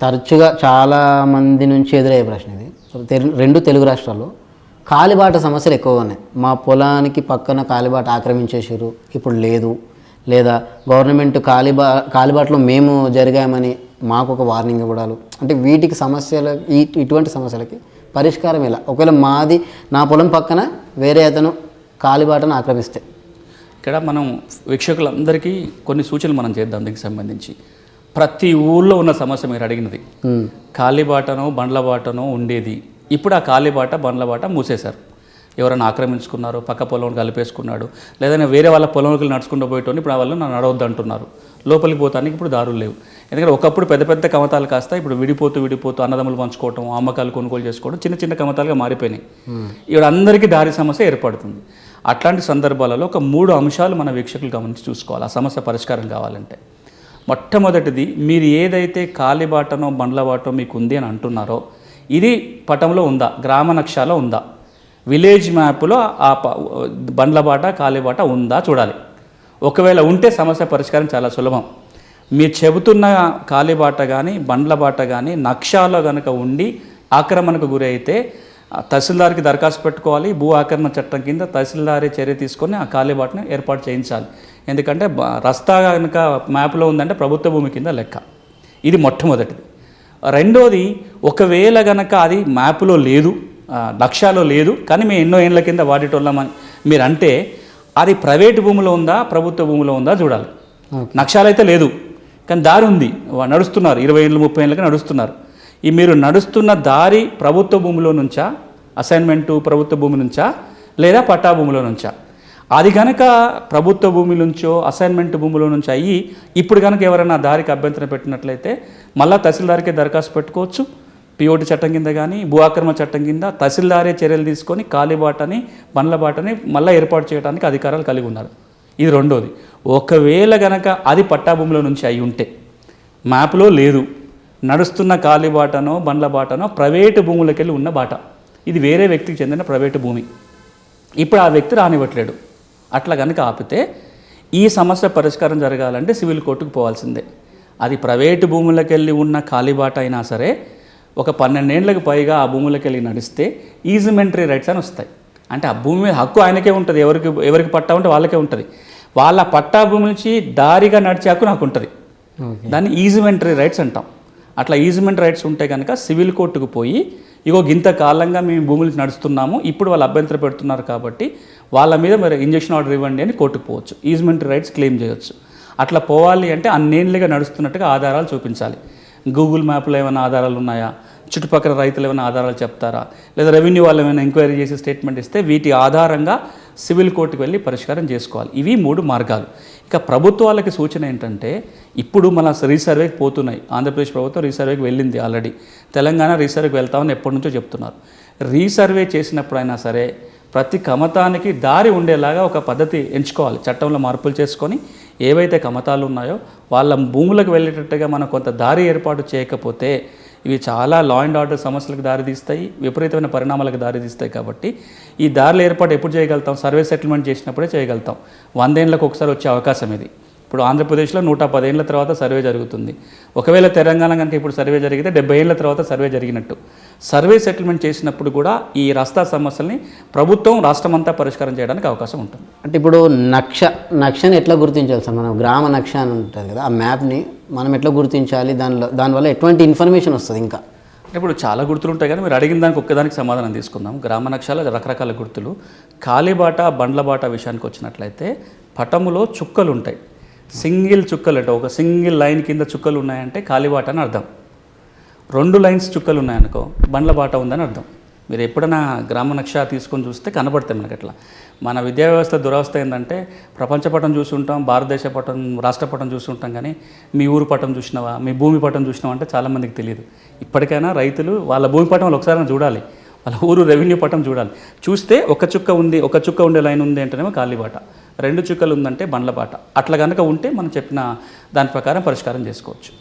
తరచుగా చాలా మంది నుంచి ఎదురయ్యే ప్రశ్న ఇది. తెలు- రెండు తెలుగు రాష్ట్రాల్లో కాలిబాట సమస్యలు ఎక్కువగా ఉన్నాయి. మా పొలానికి పక్కన కాలిబాట ఆక్రమించేసారు ఇప్పుడు లేదు. లేదా గవర్నమెంట్ కాలిబా కాలిబాటలో మేము జరిగామని మాకు ఒక వార్నింగ్ ఇవ్వడాలు. అంటే వీటికి సమస్యల ఈ ఇటువంటి సమస్యలకి పరిష్కారం ఇలా ఒకవేళ మాది నా పొలం పక్కన వేరే అతను కాలిబాటను ఆక్రమిస్తే. ఇక్కడ మనం వీక్షకులందరికీ కొన్ని సూచనలు మనం చేద్దాం దీనికి సంబంధించి. ప్రతి ఊళ్ళో ఉన్న సమస్య మీరు అడిగినది. కాలిబాటనో బండ్ల బాటనో ఉండేది. ఇప్పుడు ఆ కాలిబాట బండ్ల బాట మూసేశారు. ఎవరైనా ఆక్రమించుకున్నారు పక్క పొలం కలిపేసుకున్నాడు లేదంటే వేరే వాళ్ళ పొలంలోకి నడుచుకుంటూ పోయేటోని ఇప్పుడు వాళ్ళు నన్ను నడవద్దు అంటున్నారు లోపలికి పోతానికి ఇప్పుడు దారులు లేవు. ఎందుకంటే ఒకప్పుడు పెద్ద పెద్ద కమతాలు కాస్త ఇప్పుడు విడిపోతూ విడిపోతూ అన్నదమ్ములు పంచుకోవటం అమ్మకాలు కొనుగోలు చేసుకోవడం చిన్న చిన్న కమతాలుగా మారిపోయినాయి. ఇప్పుడు అందరికీ దారి సమస్య ఏర్పడుతుంది. అట్లాంటి సందర్భాలలో ఒక మూడు అంశాలు మన వీక్షకులు గమనించి చూసుకోవాలి. ఆ సమస్య పరిష్కారం కావాలంటే. మొట్టమొదటిది మీరు ఏదైతే కాలిబాటనో బండ్ల బాటో మీకు ఉంది అని అంటున్నారో ఇది పటంలో ఉందా? గ్రామ నక్షాలో ఉందా? విలేజ్ మ్యాప్లో ఆ బండ్లబాట కాలిబాట ఉందా చూడాలి. ఒకవేళ ఉంటే సమస్య పరిష్కారం చాలా సులభం. మీరు చెబుతున్న కాలిబాట కానీ బండ్ల బాట కానీ నక్షాలో కనుక ఉండి ఆక్రమణకు గురి అయితే తహసీల్దార్కి దరఖాస్తు పెట్టుకోవాలి. భూ ఆక్రమణ చట్టం కింద తహసీల్దారే చర్య తీసుకొని ఆ కాలిబాటను ఏర్పాటు చేయించాలి. ఎందుకంటే రస్తా కనుక మ్యాప్లో ఉందంటే ప్రభుత్వ భూమి కింద లెక్క. ఇది మొట్టమొదటిది. రెండోది ఒకవేళ గనక అది మ్యాప్లో లేదు లక్ష్యాలో లేదు కానీ మేము ఎన్నో ఏళ్ళ కింద వాడేటోళ్ళమని మీరు అంటే అది ప్రైవేటు భూమిలో ఉందా ప్రభుత్వ భూమిలో ఉందా చూడాలి. నక్షాలైతే లేదు. కానీ దారి ఉంది. నడుస్తున్నారు. ఇరవై ఏళ్ళు ముప్పై ఏళ్ళకి నడుస్తున్నారు. ఈ మీరు నడుస్తున్న దారి ప్రభుత్వ భూమిలో నుంచా అసైన్మెంటు ప్రభుత్వ భూమి నుంచా లేదా పట్టా భూమిలో నుంచా? అది కనుక ప్రభుత్వ భూమి నుంచో అసైన్మెంట్ భూమిలో నుంచి అయ్యి ఇప్పుడు కనుక ఎవరైనా దారికి అభ్యంతరం పెట్టినట్లయితే మళ్ళా తహసీల్దార్కి దరఖాస్తు పెట్టుకోవచ్చు. పిఓటి చట్టం కింద కానీ భూ ఆక్రమణ చట్టం కింద తహసీల్దారే చర్యలు తీసుకొని కాలిబాటని బండ్ల బాటని మళ్ళీ ఏర్పాటు చేయడానికి అధికారాలు కలిగి ఉన్నారు. ఇది రెండోది. ఒకవేళ గనక అది పట్టా భూమిలో నుంచి అయి ఉంటే మ్యాప్లో లేదు. నడుస్తున్న కాలిబాటనో బండ్ల బాటనో ప్రైవేటు భూములకెళ్ళి ఉన్న బాట. ఇది వేరే వ్యక్తికి చెందిన ప్రైవేటు భూమి. ఇప్పుడు ఆ వ్యక్తి రానివ్వట్లేడు. అట్లా కనుక ఆపితే ఈ సమస్య పరిష్కారం జరగాలంటే సివిల్ కోర్టుకు పోవాల్సిందే. అది ప్రైవేటు భూములకు వెళ్ళి ఉన్న కాలిబాట అయినా సరే ఒక పన్నెండేళ్ళకు పైగా ఆ భూములకు వెళ్ళి నడిస్తే ఈజిమెంటరీ రైట్స్ అని వస్తాయి. అంటే ఆ భూమి మీద హక్కు ఆయనకే ఉంటుంది. ఎవరికి ఎవరికి పట్టా ఉంటే వాళ్ళకే ఉంటుంది. వాళ్ళ పట్టా భూమి నుంచి దారిగా నడిచే హక్కు నాకు ఉంటుంది. దాన్ని ఈజిమెంటరీ రైట్స్ అంటాం. అట్లా ఈజిమెంట్ రైట్స్ ఉంటే కనుక సివిల్ కోర్టుకు పోయి ఇగో గింత కాలంగా మేము భూములకి నడుస్తున్నాము ఇప్పుడు వాళ్ళు అభ్యంతరం పెడుతున్నారు కాబట్టి వాళ్ళ మీద మరి ఇంజక్షన్ ఆర్డర్ ఇవ్వండి అని కోర్టుకు పోవచ్చు. ఈజ్మెంట్ రైట్స్ క్లెయిమ్ చేయొచ్చు. అట్లా పోవాలి అంటే అన్నేళ్ళుగా నడుస్తున్నట్టుగా ఆధారాలు చూపించాలి. గూగుల్ మ్యాప్లో ఏమైనా ఆధారాలు ఉన్నాయా? చుట్టుపక్కల రైతులు ఏమైనా ఆధారాలు చెప్తారా? లేదా రెవెన్యూ వాళ్ళు ఏమైనా ఎంక్వైరీ చేసి స్టేట్మెంట్ ఇస్తే వీటి ఆధారంగా సివిల్ కోర్టుకు వెళ్ళి పరిష్కారం చేసుకోవాలి. ఇవి మూడు మార్గాలు. ఇక ప్రభుత్వాలకి సూచన ఏంటంటే ఇప్పుడు మన రీసర్వేకి పోతున్నాయి. ఆంధ్రప్రదేశ్ ప్రభుత్వం రీసర్వేకి వెళ్ళింది ఆల్రెడీ. తెలంగాణ రీసర్వేకి వెళ్తామని ఎప్పటి నుంచో చెప్తున్నారు. రీసర్వే చేసినప్పుడైనా సరే ప్రతి కమతానికి దారి ఉండేలాగా ఒక పద్ధతి ఎంచుకోవాలి. చట్టంలో మార్పులు చేసుకొని ఏవైతే కమతాలు ఉన్నాయో వాళ్ళ భూములకు వెళ్ళేటట్టుగా మనం కొంత దారి ఏర్పాటు చేయకపోతే ఇవి చాలా లా అండ్ ఆర్డర్ సమస్యలకు దారితీస్తాయి విపరీతమైన పరిణామాలకు దారితీస్తాయి కాబట్టి ఈ దారుల ఏర్పాటు ఎప్పుడు చేయగలుగుతాం? సర్వే సెటిల్మెంట్ చేసినప్పుడే చేయగలుగుతాం. వందేళ్ళకు ఒకసారి వచ్చే అవకాశం ఇది. ఇప్పుడు ఆంధ్రప్రదేశ్లో నూట పదేళ్ళ తర్వాత సర్వే జరుగుతుంది. ఒకవేళ తెలంగాణ కనుక ఇప్పుడు సర్వే జరిగితే డెబ్బై ఏళ్ళ తర్వాత సర్వే జరిగినట్టు. సర్వే సెటిల్మెంట్ చేసినప్పుడు కూడా ఈ రస్తా సమస్యల్ని ప్రభుత్వం రాష్ట్రమంతా పరిష్కారం చేయడానికి అవకాశం ఉంటుంది. అంటే ఇప్పుడు నక్ష నక్షని ఎట్లా గుర్తించాలి సార్ మనం? గ్రామ నక్ష అని ఉంటుంది కదా ఆ మ్యాప్ని మనం ఎట్లా గుర్తించాలి? దానిలో దానివల్ల ఎటువంటి ఇన్ఫర్మేషన్ వస్తుంది ఇంకా? ఇప్పుడు చాలా గుర్తులు ఉంటాయి కానీ మీరు అడిగిన దానికి ఒక్కదానికి సమాధానం తీసుకుందాం. గ్రామ నక్షాల రకరకాల గుర్తులు. కాలిబాట బండ్లబాట విషయానికి వచ్చినట్లయితే పటములో చుక్కలు ఉంటాయి. సింగిల్ చుక్కలు అంటే ఒక సింగిల్ లైన్ కింద చుక్కలు ఉన్నాయంటే కాలిబాట అని అర్థం. రెండు లైన్స్ చుక్కలు ఉన్నాయనుకో బండ్ల బాట ఉందని అర్థం. మీరు ఎప్పుడైనా గ్రామ నక్ష తీసుకొని చూస్తే కనబడతాయి మనకి అట్లా మన విద్యా వ్యవస్థ దురవస్థ ఏంటంటే ప్రపంచ పటం చూసి ఉంటాం భారతదేశ పటం రాష్ట్ర పటం చూసి ఉంటాం కానీ మీ ఊరు పటం చూసినావా మీ భూమి పటం చూసినావా అంటే చాలామందికి తెలియదు. ఇప్పటికైనా రైతులు వాళ్ళ భూమి పటం వాళ్ళు ఒకసారి చూడాలి. వాళ్ళ ఊరు రెవెన్యూ పటం చూడాలి. చూస్తే ఒక చుక్క ఉంది ఒక చుక్క ఉండే లైన్ ఉంది అంటేనేమో కాలిబాట రెండు చుక్కలు ఉందంటే బండ్లబాట అట్లా కనుక ఉంటే మనం చెప్పిన దాని ప్రకారం పరిష్కారం చేసుకోవచ్చు.